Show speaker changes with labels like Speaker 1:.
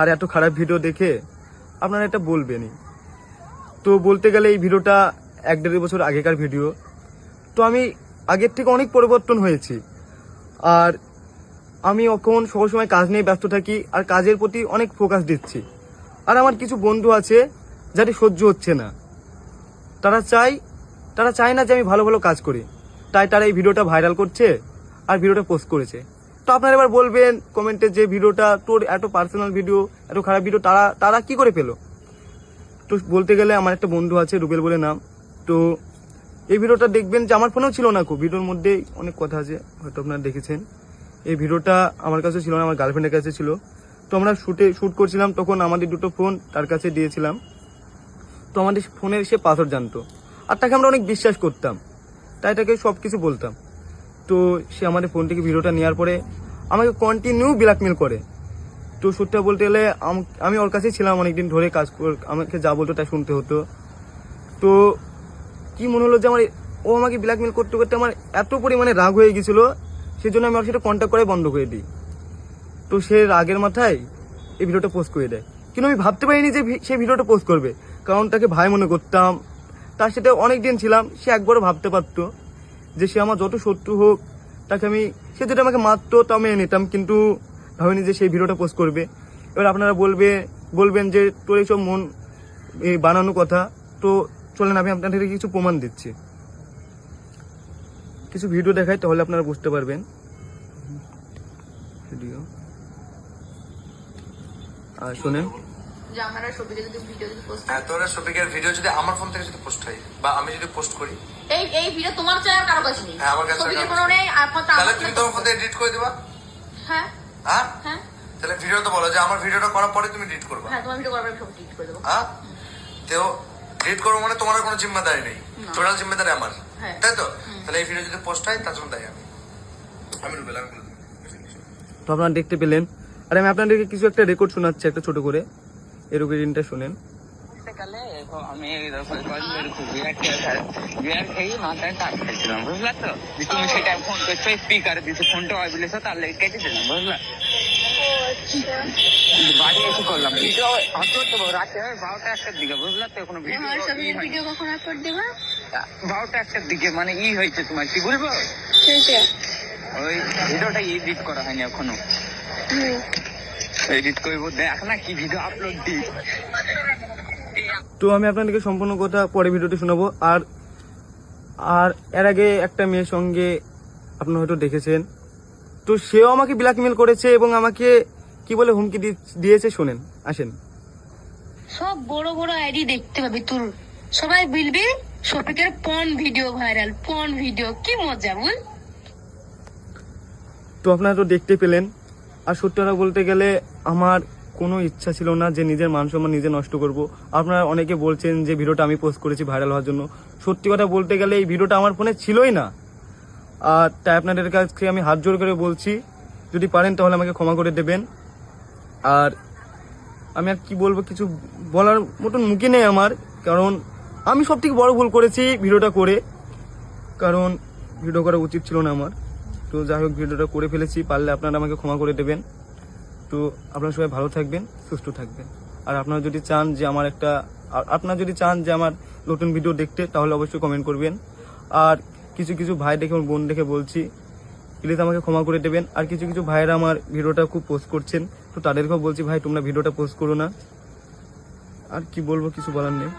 Speaker 1: আর এত খারাপ ভিডিও দেখে আপনারা এটা বলবেনই। তো বলতে গেলে এই ভিডিওটা এক দেড় বছর আগেকার ভিডিও। তো আমি আগের থেকে অনেক পরিবর্তন হয়েছি। আর আমি এখন সবসময় কাজ নিয়ে ব্যস্ত থাকি আর কাজের প্রতি অনেক ফোকাস দিচ্ছি। আর আমার কিছু বন্ধু আছে যাতে সহ্য হচ্ছে না। তারা চাই তারা চায় না যে আমি ভালো ভালো কাজ করি। তাই তারা এই ভিডিওটা ভাইরাল করছে আর ভিডিওটা পোস্ট করেছে। তো আপনারা এবার বলবেন কমেন্টে যে ভিডিওটা, তোর এত পার্সোনাল ভিডিও এত খারাপ ভিডিও তারা তারা কি করে পেল? তো বলতে গেলে আমার একটা বন্ধু আছে, রুবেল বলে নাম। তো এই ভিডিওটা দেখবেন যে আমার ফোনেও ছিল না খুব। ভিডিওর মধ্যে অনেক কথা আছে, হয়তো আপনারা দেখেছেন। এই ভিডিওটা আমার কাছে ছিল না, আমার গার্লফ্রেন্ডের কাছে ছিল। তো আমরা শুটে শ্যুট করছিলাম তখন আমাদের দুটো ফোন তার কাছে দিয়েছিলাম। তো আমাদের ফোনের সে পাসওয়ার্ড জানতো। আর তাকে আমরা অনেক বিশ্বাস করতাম। তাই তাকে সব কিছু বলতাম। তো সে আমাদের ফোন থেকে ভিডিওটা নেওয়ার পরে আমাকে কন্টিনিউ ব্ল্যাকমেল করে। তো সত্যি বলতে গেলে আম- ওর কাছেই ছিলাম অনেকদিন ধরে কাজ আমাকে যা বলতো তাই শুনতে হতো। তো কি মনে হলো যে আমার ও আমাকে ব্ল্যাকমেল করতে করতে আমার এত পরিমাণে রাগ হয়ে গেছিল সেজন্য আমি ওর সাথে কন্ট্যাক্ট করে বন্ধ করে দিই। তো সে রাগের মাথায় এই ভিডিওটা পোস্ট করে দেয়। কিন্তু আমি ভাবতে পারিনি যে সে ভিডিওটা পোস্ট করবে। কারণ তাকে ভাই মনে করতাম, তার সাথে অনেক দিন ছিলাম, সে একবারও ভাবতে পারতো। যে সে আমার যত শত্রু হোক, তাকে আমি সে যদি আমাকে মারতো তো আমি নিতাম, কিন্তু ভাবিনি যে সেই ভিডিওটা পোস্ট করবে। এবার আপনারা বলবে, বলবেন যে, তোর এইসব মন এই বানানো কথা, তো চলেন, আমি আপনাদেরকে কিছু প্রমাণ দিচ্ছি। কিছু ভিডিও দেখাই, তাহলে আপনারা বুঝতে পারবেন। ভিডিও আর শোনেন।
Speaker 2: যে আমার আর ছবিটা যদি ভিডিও যদি পোস্ট
Speaker 3: হ্যাঁ তোর শফিকের ভিডিও যদি আমার ফোন থেকে যদি পোস্ট হয় বা আমি যদি পোস্ট করি?
Speaker 2: এই এই ভিডিও তোমার চাই আর কারও কাছে নেই।
Speaker 3: হ্যাঁ, আমার কাছে
Speaker 2: ছবিটার কোনো নেই আর
Speaker 3: তাহলে তুমি তোমার ফোন থেকে এডিট করে দিবা?
Speaker 2: হ্যাঁ।
Speaker 3: হ্যাঁ?
Speaker 2: হ্যাঁ।
Speaker 3: তাহলে ভিডিও তো বলো যে আমার ভিডিওটা করার পরে তুমি এডিট করবা।
Speaker 2: হ্যাঁ তোমার ভিডিও করবে সব ডিলিট করে দেবো।
Speaker 3: হ্যাঁ? তো এডিট করব মানে তোমার কোনো জিম্মেদারি নেই। টোটাল জিম্মেদারি আমার। তাই তো? তাহলে এই ভিডিও যদি পোস্ট হয় তার জন্য দায়ী আমি। আমি রুবেল আমি
Speaker 1: তো আপনারা দেখতে পেলেন। আর আমি আপনাদেরকে কিছু একটা রেকর্ড শোনাচ্ছি একটা ছোট করে। এই শোনেন।
Speaker 4: আমি খেয়ে মাথায় টাক খেয়েছিলাম বুঝলা তো? যে তুমি সেটা ফোন করছ স্পিকার দিছো ফোনটা হয় বলেছ তার লেগে কেটে দিলাম বুঝলা? বাড়ি এসে করলাম। ভিডিও রাতে বারোটা একটার দিকে বুঝলা তো? কোনো ভিডিও
Speaker 2: আমার ছবির ভিডিও কখন আপলোড দেবা?
Speaker 4: বারোটা একটার দিকে মানে ই হয়েছে তোমার কি বলব? ওই ভিডিওটা এডিট করা হয়নি এখনও। এডিট করব। দেখ না কি ভিডিও আপলোড দিই
Speaker 1: তো আমি আপনাদেরকে সম্পূর্ণ কথা পরে ভিডিওতে শোনাবো। আর আর এর আগে একটা মেয়ের সঙ্গে আপনারা হয়তো দেখেছেন। তো সেও আমাকে ব্ল্যাকমেল করেছে এবং আমাকে কি বলে হুমকি দি- দিয়েছে শোনেন আসেন।
Speaker 5: সব বড় বড় আইডি দেখতে পাবি তোর। সবাই বলবি শফিকের পন ভিডিও ভাইরাল পন ভিডিও কি মজা বল।
Speaker 1: তো আপনারা তো দেখতে পেলেন। আর সত্যি কথা বলতে গেলে আমার কোনো ইচ্ছা ছিল না যে নিজের মান সম্মান নিজে নষ্ট করব। আপনারা অনেকে বলছেন যে ভিডিওটা আমি পোস্ট করেছি ভাইরাল হওয়ার জন্য। সত্যি কথা বলতে গেলে এই ভিডিওটা আমার ফোনে ছিলই না। আর তাই আপনাদের কাছে আমি হাত জোর করে বলছি, যদি পারেন তাহলে আমাকে ক্ষমা করে দেবেন। আর আমি আর কি বলব, কিছু বলার মতন মুখে নেই আমার। কারণ আমি সব থেকে বড় ভুল করেছি ভিডিওটা করে। কারণ ভিডিও করা উচিত ছিল না আমার। তো যাই হোক, ভিডিওটা করে ফেলেছি, পারলে আপনারা আমাকে ক্ষমা করে দেবেন। তো আপনারা সবাই ভালো থাকবেন, সুস্থ থাকবেন। আর আপনারা যদি চান যে আমার একটা আপনারা যদি চান যে আমার নতুন ভিডিও দেখতে, তাহলে অবশ্যই কমেন্ট করবেন। আর কিছু কিছু ভাই দেখে আমার বোন দেখে বলছি প্লিজ আমাকে ক্ষমা করে দেবেন। আর কিছু কিছু ভাইয়েরা আমার ভিডিওটা খুব পোস্ট করছেন, তো তাদেরকেও বলছি, ভাই, তোমরা ভিডিওটা পোস্ট করো না। আর কি বলব, কিছু বলার নেই।